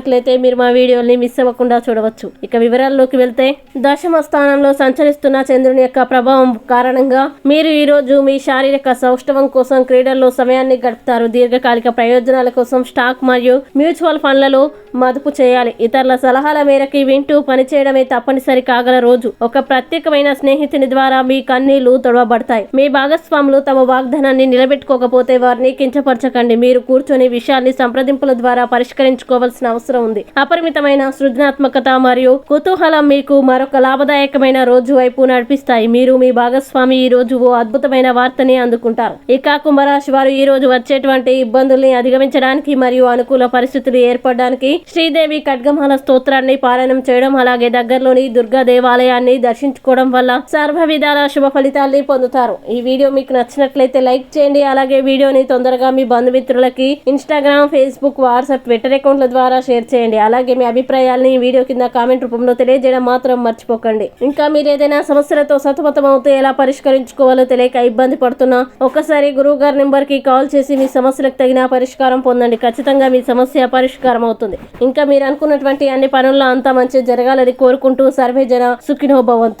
చేసినట్లయితే మీరు మా వీడియోని మిస్ అవ్వకుండా చూడవచ్చు. ఇక వివరాల్లోకి వెళ్తే దశమ స్థానంలో సంచరిస్తున్న చంద్రుని యొక్క ప్రభావం కారణంగా మీరు ఈ రోజు మీ శారీరక సౌష్ఠవం కోసం క్రీడల్లో సమయాన్ని గడుపుతారు. దీర్ఘకాలిక ప్రయోజనాల కోసం స్టాక్ మరియు మ్యూచువల్ ఫండ్లలో మదుపు చేయాలి. ఇతరుల సలహాల మేరకి వింటూ పనిచేయడమే తప్పనిసరి కాగల రోజు. ఒక ప్రత్యేకమైన స్నేహితుని ద్వారా మీ కన్నీళ్ళు తొడవబడతాయి. మీ భాగస్వాములు తమ వాగ్దానాన్ని నిలబెట్టుకోకపోతే వారిని కించపరచకండి. మీరు కూర్చొని విషయాన్ని సంప్రదింపుల ద్వారా పరిష్కరించుకోవాల్సిన అవసరం ఉంది. అపరిమితమైన సృజనాత్మకత మరియు కుతూహలం మీకు మరొక లాభదాయకమైన రోజు వైపు నడిపిస్తాయి. మీరు మీ భాగస్వామి ఈ రోజు ఓ అద్భుతమైన వార్తని అందుకుంటారు. ఇక కుంభరాశి వారు ఈ రోజు వచ్చేటువంటి ఇబ్బందుల్ని అధిగమించడానికి మరియు అనుకూల పరిస్థితులు ఏర్పడడానికి శ్రీదేవి ఖడ్గమాల స్తోత్రాన్ని పారాయణం చేయడం అలాగే దగ్గరలోని దుర్గా దేవాలయాన్ని దర్శించుకోవడం వల్ల సర్వ విధాల శుభ ఫలితాల్ని పొందుతారు. ఈ వీడియో మీకు నచ్చినట్లయితే లైక్ చేయండి. అలాగే వీడియోని తొందరగా మీ బంధుమిత్రులకి ఇన్స్టాగ్రామ్ ఫేస్బుక్ వాట్సాప్ ట్విట్టర్ అకౌంట్ల ద్వారా షేర్ చేయండి. అలాగే మీ అభిప్రాయాల్ని వీడియో కింద కామెంట్ రూపంలో తెలియజేయడం మాత్రం మర్చిపోకండి. ఇంకా మీరు ఏదైనా సమస్యలతో సతమతం అవుతూ ఎలా పరిష్కరించుకోవాలో తెలియక ఇబ్బంది పడుతున్నా ఒకసారి గురువు గారి నెంబర్కి కాల్ చేసి మీ సమస్యలకు తగిన పరిష్కారం పొందండి. ఖచ్చితంగా మీ సమస్య పరిష్కారం అవుతుంది. ఇంకా మీరు అనుకున్నటువంటి అన్ని పనుల్లో అంతా మంచి జరగాలని కోరుకుంటూ సర్వే జన సుఖినో భవంతు.